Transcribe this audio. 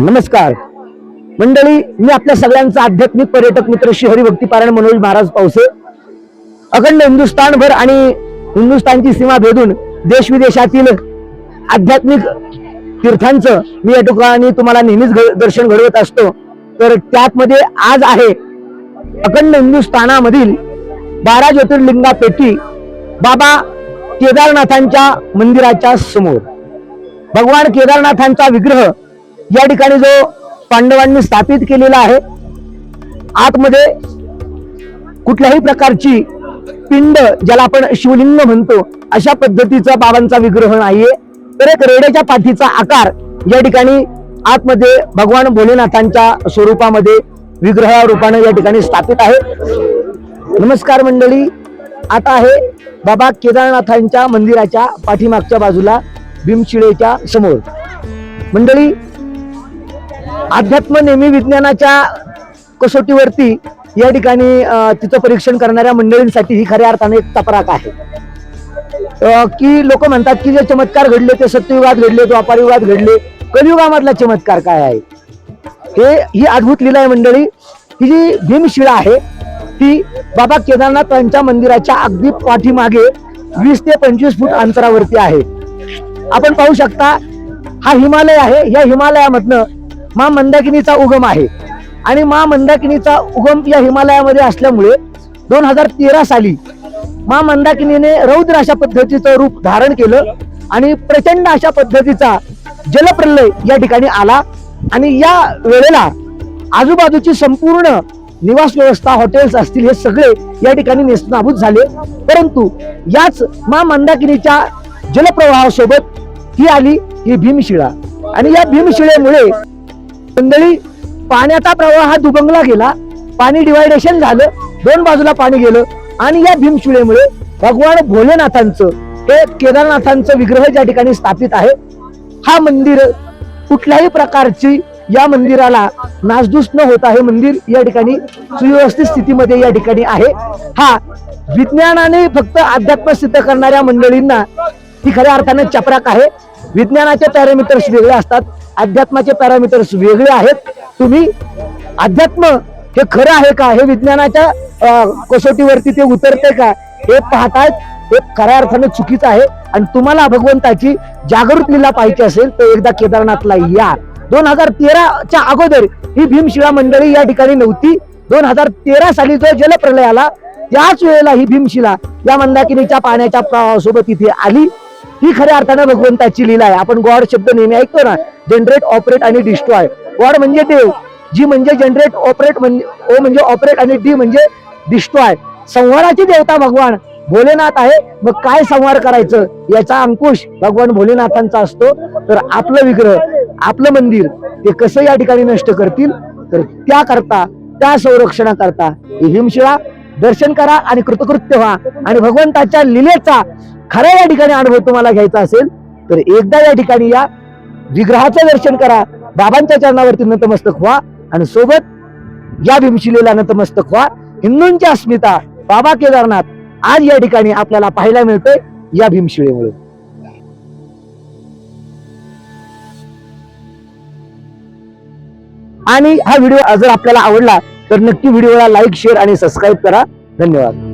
नमस्कार. मंडळी मी आपल्या सगळ्यांचा आध्यात्मिक पर्यटक मित्र श्री हरिभक्ती पारायण मनोज महाराज पावसे. अखंड हिंदुस्थानभर आणि हिंदुस्थानची सीमा भेदून देश विदेशातील आध्यात्मिक तीर्थांचं मी या ठिकाणी तुम्हाला नेहमीच दर्शन घडवत असतो. तर त्यातमध्ये आज आहे अखंड हिंदुस्थानामधील बारा ज्योतिर्लिंगापैकी बाबा केदारनाथांच्या मंदिराच्या समोर. भगवान केदारनाथांचा विग्रह या ठिकाणी जो पांडवांनी स्थापित केलेला आहे आतमध्ये कुठल्याही प्रकारची पिंड ज्याला आपण शिवलिंग म्हणतो अशा पद्धतीचा बाबांचा विग्रह नाहीये. तर एक रेड्याच्या पाठीचा आकार या ठिकाणी आतमध्ये भगवान भोलेनाथांच्या स्वरूपामध्ये विग्रहा रूपाने या ठिकाणी स्थापित आहे. नमस्कार मंडळी आता आहे बाबा केदारनाथांच्या मंदिराच्या पाठीमागच्या बाजूला भीमशिळेच्या समोर. मंडळी अध्यात्म नेहमी विज्ञानाच्या कसोटीवरती या ठिकाणी तिचं परीक्षण करणाऱ्या मंडळींसाठी ही खऱ्या अर्थाने एक तपराक आहे. की लोक म्हणतात की जे चमत्कार घडले ते सत्ययुगात घडले द्वापारयुगात घडले. कलियुगामधला चमत्कार काय आहे? हे ही अद्भुत लिलाय आहे मंडळी. ही जी भीमशिळा आहे ती बाबा केदारनाथ यांच्या मंदिराच्या अगदी पाठीमागे वीस ते पंचवीस फूट अंतरावरती आहे. आपण पाहू शकता हा हिमालय आहे. या हिमालयामधनं मा मंदाकिनीचा उगम आहे. आणि मा मंदाकिनीचा उगम या हिमालयामध्ये असल्यामुळे दोन हजार तेरा साली मा मंदाकिनीने रौद्र अशा पद्धतीचं रूप धारण केलं आणि प्रचंड अशा पद्धतीचा जलप्रलय या ठिकाणी आला. आणि या वेळेला आजूबाजूची संपूर्ण निवास व्यवस्था हॉटेल्स असतील हे सगळे या ठिकाणी नेस्तनाभूत झाले. परंतु याच मा मंदाकिनीच्या जलप्रवाहासोबत ही आली ही भीमशिळा. आणि या भीमशिळेमुळे मंडळी पाण्याचा प्रवाह हा दुबंगला गेला. पाणी डिवायडेशन झालं. दोन बाजूला पाणी गेलं. आणि या भीमशिळेमुळे भगवान भोलेनाथांचं हे केदारनाथांचं विग्रह ज्या ठिकाणी स्थापित आहे हा मंदिर कुठल्याही प्रकारची या मंदिराला नासधूस न होता हे मंदिर या ठिकाणी सुव्यवस्थित स्थितीमध्ये या ठिकाणी आहे. हा विज्ञानाने फक्त अध्यात्म सिद्ध करणाऱ्या मंडळींना ही खऱ्या अर्थाने चपराक आहे. विज्ञानाचे पॅरामीटर्स वेगळे असतात अध्यात्माचे पॅरामीटर्स वेगळे आहेत. तुम्ही अध्यात्म हे खरं आहे का? हे विज्ञानाच्या अं, कसोटीवरती ते उतरते का? हे पाहतायत हे खऱ्या अर्थाने चुकीचं आहे. आणि तुम्हाला भगवंताची जागृत लीला पाहिजे असेल तर एकदा केदारनाथला या. दोन हजार तेराच्या अगोदर ही भीमशिळा मंडळी या ठिकाणी नव्हती. दोन हजार तेरा साली जो जलप्रलय आला त्याच वेळेला ही भीमशिला या मंदाकिनीच्या पाण्याच्या प्रवाहासोबत इथे आली. ही खऱ्या अर्थानं भगवंताची लीला आहे. आपण गॉड शब्द नेहमी ऐकतो ना जनरेट ऑपरेट आणि डिस्ट्रॉय गॉड म्हणजे देव जी म्हणजे जनरेट ऑपरेट म्हणजे ओ म्हणजे ऑपरेट आणि डी म्हणजे डिस्ट्रॉय संहाराची देवता भगवान भोलेनाथ आहे. मग काय संहार करायचं? याचा अंकुश भगवान भोलेनाथांचा असतो. तर आपलं विग्रह आपलं मंदिर ते कसं या ठिकाणी नष्ट करतील? तर त्याकरता त्या संरक्षणाकरता हिमशिळा दर्शन करा आणि कृतकृत्य व्हा. आणि भगवंताच्या लिलेचा खरा या ठिकाणी अनुभव तुम्हाला घ्यायचा असेल तर एकदा या ठिकाणी या. विग्रहाचं दर्शन करा. बाबांच्या चरणावरती नतमस्तक व्हा आणि सोबत या भीमशिलेला नतमस्तक व्हा. हिंदूंची अस्मिता बाबा केदारनाथ आज या ठिकाणी आपल्याला पाहायला मिळते या भीमशिळेमुळे. आणि हा व्हिडिओ जर आपल्याला आवडला तर नक्की व्हिडिओला लाईक शेअर आणि सबस्क्राईब करा. धन्यवाद.